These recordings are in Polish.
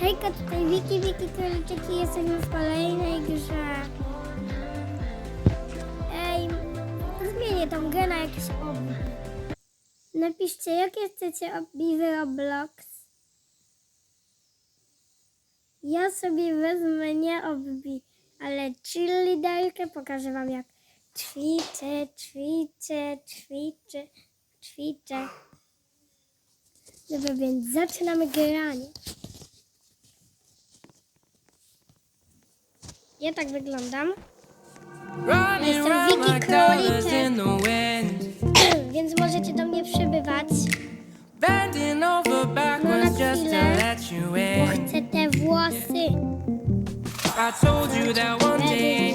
Hejka, tutaj Wiki, Wiki Króliczyki, jesteśmy w kolejnej grze. Ej, zmienię tą grę na jakiś obi. Napiszcie, jakie chcecie obiwy Roblox. Ja sobie wezmę nie obi, ale cheerleaderkę, pokażę wam jak ćwiczę, ćwiczę, ćwiczę, ćwiczę. Dobra, więc zaczynamy granie. Ja tak wyglądam, Jestem like dollars Króliczek. więc możecie do mnie przybywać, just to chwilę. bo chcę te włosy. I told you that one day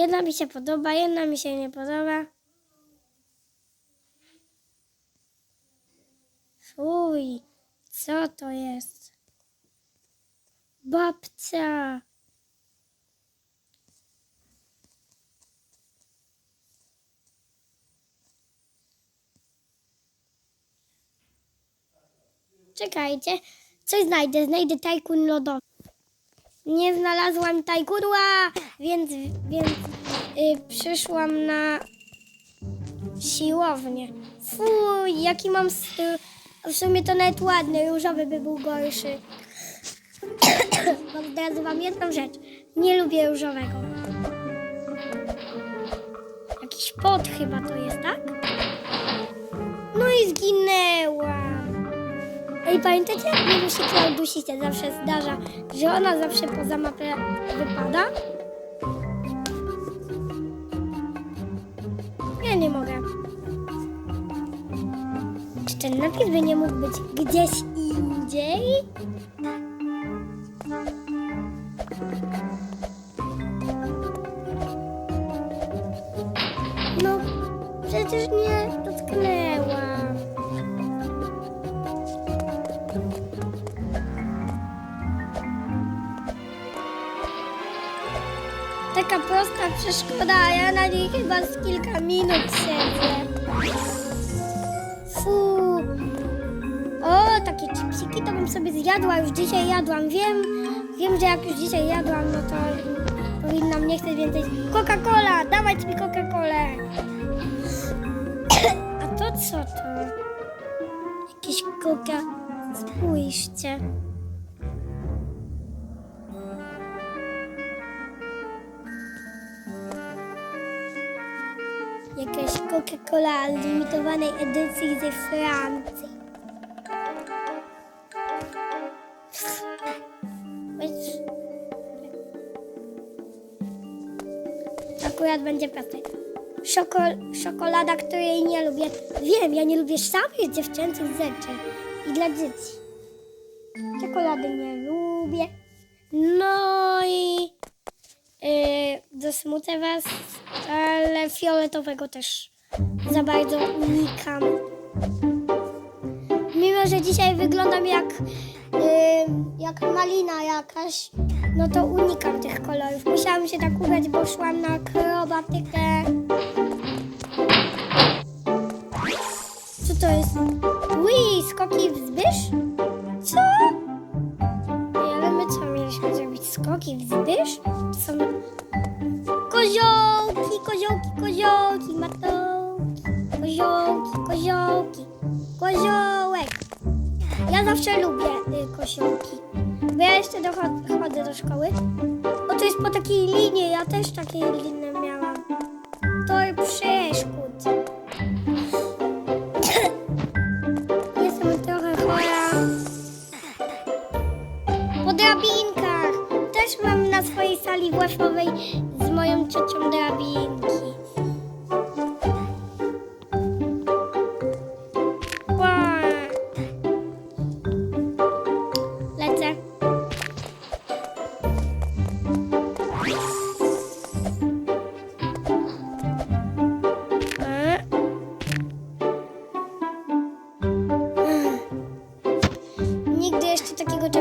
jedna mi się podoba, jedna mi się nie podoba. Fuj, co to jest? Babcia. Czekajcie, coś znajdę, znajdę tajkun lodowy. Nie znalazłam tajkudła, więc, więc y, przyszłam na siłownię. Fuj, jaki mam styl. W sumie to nawet ładny, różowy by był gorszy. Bo zdradzę wam jedną rzecz. Nie lubię różowego. Jakiś pot chyba to jest, tak? No i zginęłam. Ej, pamiętacie, jak mi się Klaudusi zawsze zdarza, że ona zawsze poza mapę wypada? Ja nie mogę. Czy ten napis by nie mógł być gdzieś indziej? No, przecież nie prosta przeszkoda, a ja na niej chyba z kilka minut siedzę. Fu. O, takie chipsiki to bym sobie zjadła, już dzisiaj jadłam. Wiem, wiem, że jak już dzisiaj jadłam, no to powinnam nie chceć więcej. Coca-Cola, dawać mi Coca-Colę. A to co to? Jakieś Coca... Spójrzcie. Coca-Cola limitowanej edycji ze Francji. Akurat będzie proste. Szokol, czekolada, której nie lubię. Wiem, ja nie lubię samych dziewczęcych rzeczy. I dla dzieci. Czekolady nie lubię. No i Yy, zasmucę was, ale fioletowego też za bardzo unikam. Mimo, że dzisiaj wyglądam jak, yy, jak malina jakaś, no to unikam tych kolorów. Musiałam się tak ubrać, bo szłam na akrobatykę. Co to jest? Ui, skoki wzwyż? Co? Ej, ale skoki wzwyż? To są koziołki, koziołki, koziołki, matołki, koziołki, koziołki, koziołek. Ja zawsze lubię y, koziołki, bo ja jeszcze chodzę do szkoły. O, to jest po takiej linie, ja też takie linie miałam. Tor przeszkód. Jestem trochę chora. Po drabinkach. Też mam na swojej sali własnowej z moją ciocią drabinki.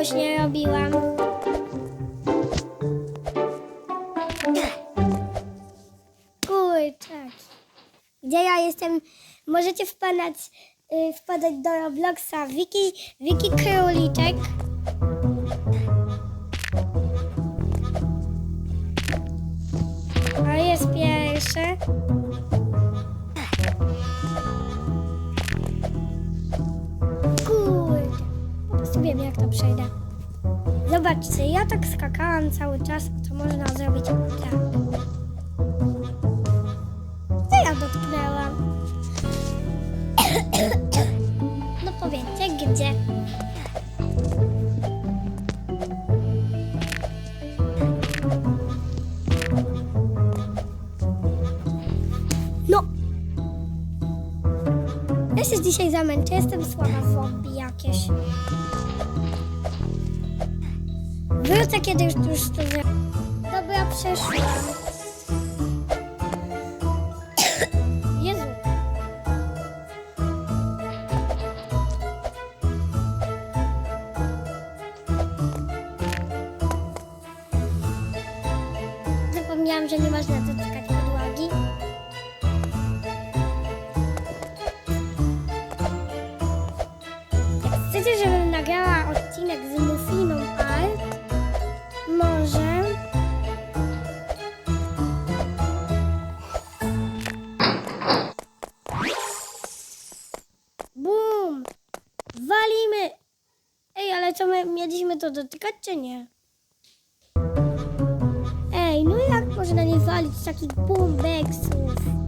Czegoś nie robiłam. Kurczak. Gdzie ja jestem? Możecie wpadać, y, wpadać do Robloxa. Wiki, Wiki Króliczek. A jest pierwsze. To przejdę. Zobaczcie, ja tak skakałam cały czas, to można zrobić tak. Co ja dotknęłam? No powiedzcie, gdzie? No! Ja się dzisiaj zamęczę, jestem słaba zombie jakieś. Wrócę kiedy już, już to zrobię. Dobra, przeszłam. Jezu. Zapomniałam, że nie można dotykać co my mieliśmy to dotykać, czy nie? Ej, no jak można nie walić takich bumbeksów?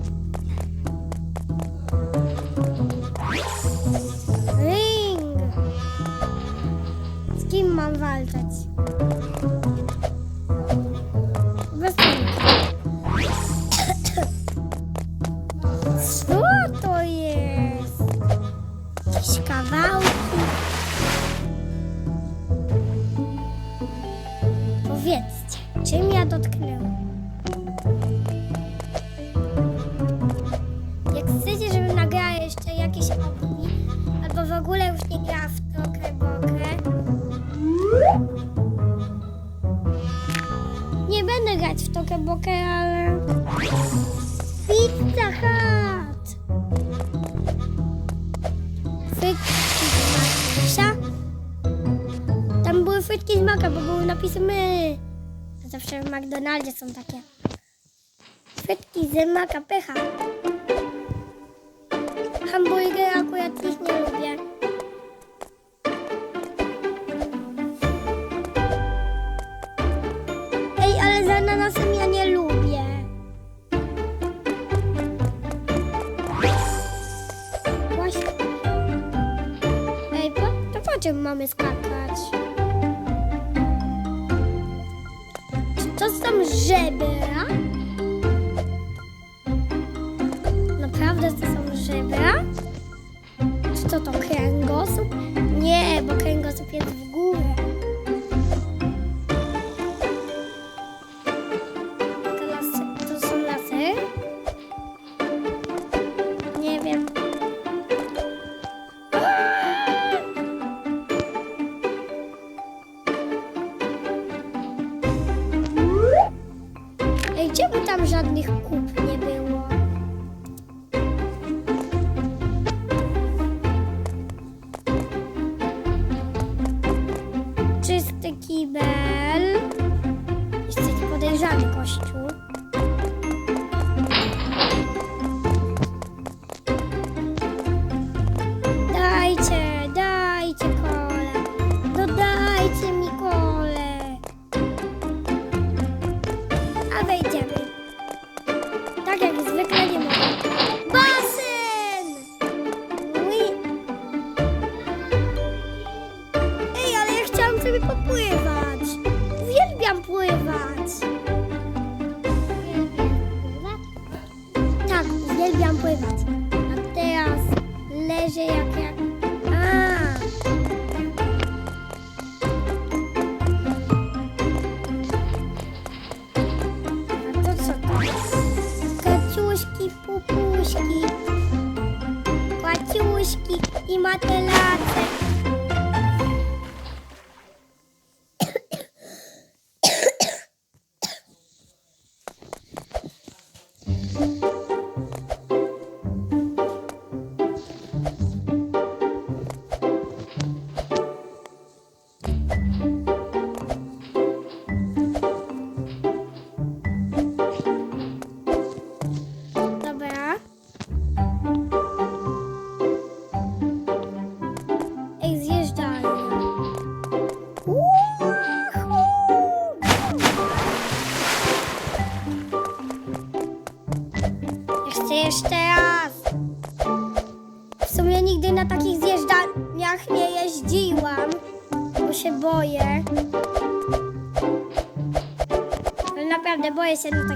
Bokę, ale... Pizza Hut! Frytki z Maxa. Tam były frytki z maka, bo były napisy my. Zawsze w McDonaldzie są takie. Frytki z maka pycha. Hamburger mamy skakać? Czy to są żebra?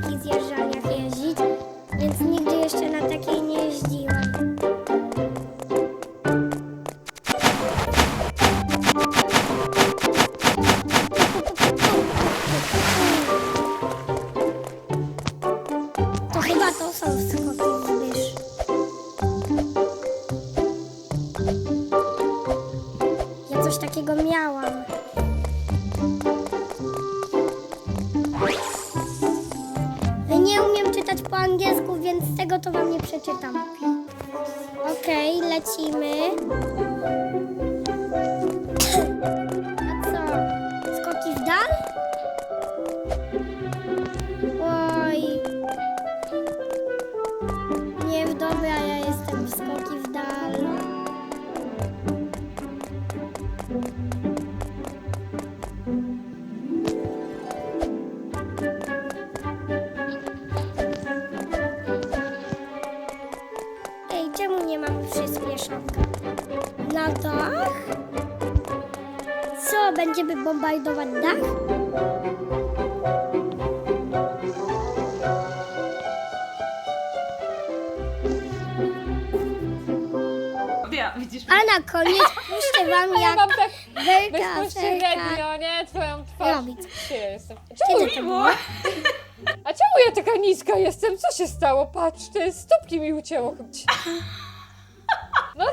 Takich zjeżdżalniach jeździć, więc nigdy jeszcze na takiej nie jeździłam. Tego to wam nie przeczytam. Okej, lecimy. Bombardować dach? Wia, widzisz? A na koniec puszczę wam jak Mam tak Werka bezpośrednio, nie? Twoją twarz. robić. Gdzie ja jestem? Kiedy Czemu, to było? a czemu ja taka niska jestem? Co się stało? Patrz, te stópki mi ucięło. No co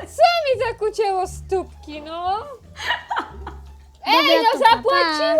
mi tak ucięło stópki, no? Ej, Dobra, no to pa, pa. zapłaciłam!